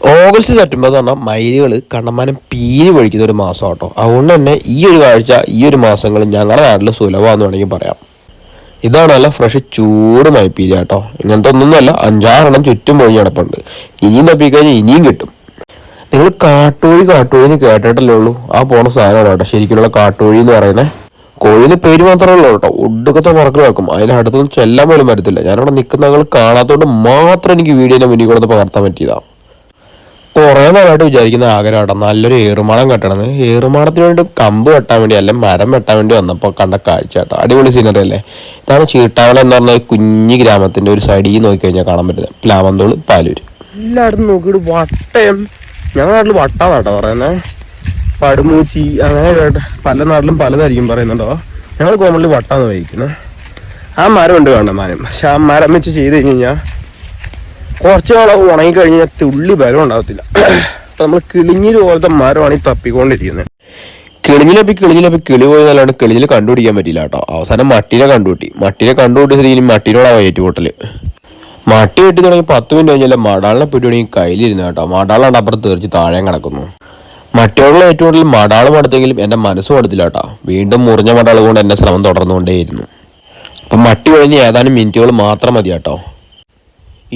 August September എന്ന് പറഞ്ഞാൽ മയിലുകൾ കണ്ണമാനം പീരി പൊഴിക്കുന്ന ഒരു മാസം കേട്ടോ അതുകൊണ്ട് തന്നെ ഈ ഒരു കാഴ്ച ഈ ഒരു മാസങ്ങൾ ഞങ്ങളുടെ നാട്ടിൽ സുലഭമാണെന്ന് വേണമെങ്കിൽ പറയാം. ഇതാണ് നല്ല ഫ്രഷ് ചൂട് മൈപ്പീരി കേട്ടോ ഇങ്ങനത്തെ ഒന്നൊന്നുമല്ല അഞ്ചാറെണ്ണം ചുറ്റും പൊഴിഞ്ഞ് കിടപ്പുണ്ട്. ഇനിയും തപ്പിക്കഴിഞ്ഞാൽ ഇനിയും കിട്ടും. നിങ്ങൾ കാട്ടുകോഴി കാട്ടുകോഴി എന്ന് കേട്ടിട്ടല്ലേ ഉള്ളൂ. ആ പോണ സാധനമാണ് കേട്ടോ. ശരിക്കുള്ള കാട്ടുകോഴി എന്ന് പറയുന്നത് കോഴിന് പേര് മാത്രമേ ഉള്ളൂ കേട്ടോ. ഒടുക്കത്തെ പറക്കൽ വെക്കും. അതിനടുത്തൊന്നും ചെല്ലാൻ പോലും പറ്റത്തില്ല. ഞാനവിടെ നിൽക്കുന്ന നിങ്ങൾ കാണാത്തതുകൊണ്ട് മാത്രം എനിക്ക് വീഡിയോനെ മുന്നിൽ ഒന്ന് പകർത്താൻ പറ്റിയതാ. കുറേ നാളായിട്ട് വിചാരിക്കുന്ന ആഗ്രഹം നല്ലൊരു ഏറുമാളം കെട്ടണമെന്ന് ഏറുമാളത്തിന് വേണ്ടി കമ്പ് വെട്ടാൻ വേണ്ടി അല്ലെ മരം വെട്ടാൻ വേണ്ടി വന്നപ്പോൾ കണ്ട കാഴ്ച കേട്ടോ അടിപൊളി സീനറി അല്ലേ? ഇതാണ് ചീട്ടാവളം എന്ന് പറഞ്ഞ കുഞ്ഞു ഗ്രാമത്തിന്റെ ഒരു സൈഡിൽ നോക്കിക്കഴിഞ്ഞാൽ കാണാൻ പറ്റുന്നത്. പ്ലാവന്തോൾ പാലൂര്. എല്ലായിടത്തും നോക്കിയിട്ട് വട്ടയം. ഞങ്ങളുടെ നാട്ടിൽ വട്ടാന്നാട്ടോ പറയുന്നത് പടുമൂച്ചി അങ്ങനെ പല നാട്ടിലും പലതായിരിക്കും പറയുന്നുണ്ടോ? ഞങ്ങൾ കോമണിൽ വട്ടാന്ന് വഹിക്കുന്നത് ആ മരം ഉണ്ട് വേണ്ട മരം? പക്ഷെ ആ മരം വെച്ച് ചെയ്ത് കഴിഞ്ഞ് കഴിഞ്ഞാൽ കുറച്ച് നാളൊക്കെ ഉണങ്ങി കഴിഞ്ഞാൽ തുള്ളി ബലം ഉണ്ടാകത്തില്ല അപ്പൊ നമ്മൾ കിളിഞ്ഞിൽ പോലത്തെ മരമാണ് ഈ തപ്പിക്കൊണ്ടിരിക്കുന്നത് കിളിഞ്ഞിലപ്പി കിളിഞ്ഞിലപ്പി കിളി പോയതല്ലാണ്ട് കിളിഞ്ഞിൽ കണ്ടുപിടിക്കാൻ പറ്റില്ല കേട്ടോ. അവസാനം മട്ടിനെ കണ്ടുപിട്ടി മട്ടിനെ കണ്ടുപിട്ടി ഇനി മട്ടിനോടാണ് ഏറ്റുകൂട്ടൽ മട്ടി വെട്ടി തുടങ്ങി പത്ത് മിനിറ്റ് കഴിഞ്ഞാൽ മടാളിനെ പിടി തുടങ്ങി കയ്യിലിരുന്നു കേട്ടോ. മടാളാണ്ട് അപ്പുറത്ത് തെറിച്ച് താഴെ കിടക്കുന്നു. മറ്റോടുള്ള ഏറ്റവും കൂടുതൽ മടാൾ മടുത്തെങ്കിലും എന്റെ മനസ്സ് മടുത്തില്ല കേട്ടോ. വീണ്ടും മുറിഞ്ഞ മടാൾ കൊണ്ട് എന്റെ ശ്രമം തുടർന്നുകൊണ്ടേയിരുന്നു. അപ്പം മട്ടി കഴിഞ്ഞ് ഏതാനും മിനിറ്റുകൾ മാത്രം മതി കേട്ടോ.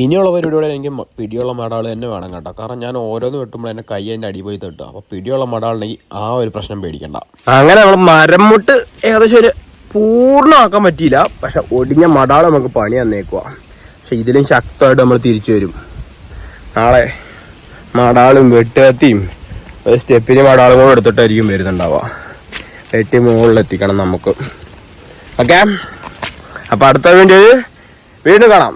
ഇനിയുള്ള പരിപാടിയോടെ എനിക്ക് പിടിയുള്ള മടാൾ തന്നെ വേണം കേട്ടോ. കാരണം ഞാൻ ഓരോന്ന് വെട്ടുമ്പോൾ എന്റെ കൈ എന്റെ അടിപൊളി തട്ടുക അപ്പോൾ പിടിയുള്ള മടാളുണ്ടെങ്കിൽ ആ ഒരു പ്രശ്നം പേടിക്കണ്ട. അങ്ങനെ നമ്മൾ മരം മുട്ട് ഏകദേശം ഒരു പൂർണമാക്കാൻ പറ്റിയില്ല. പക്ഷെ ഒടിഞ്ഞ മടാൾ നമുക്ക് പണി തന്നേക്കുക പക്ഷെ ഇതിലും ശക്തമായിട്ട് നമ്മൾ തിരിച്ചു വരും. നാളെ മടാളും വെട്ടുകത്തിയും ഒരു സ്റ്റെപ്പിന് മടാളും കൂടെ എടുത്തിട്ടായിരിക്കും വരുന്നുണ്ടാവുക. വെട്ടി മുകളിലെത്തിക്കണം നമുക്ക്. ഓക്കെ അപ്പോൾ അടുത്ത വേണ്ടി വീണ്ടും കാണാം.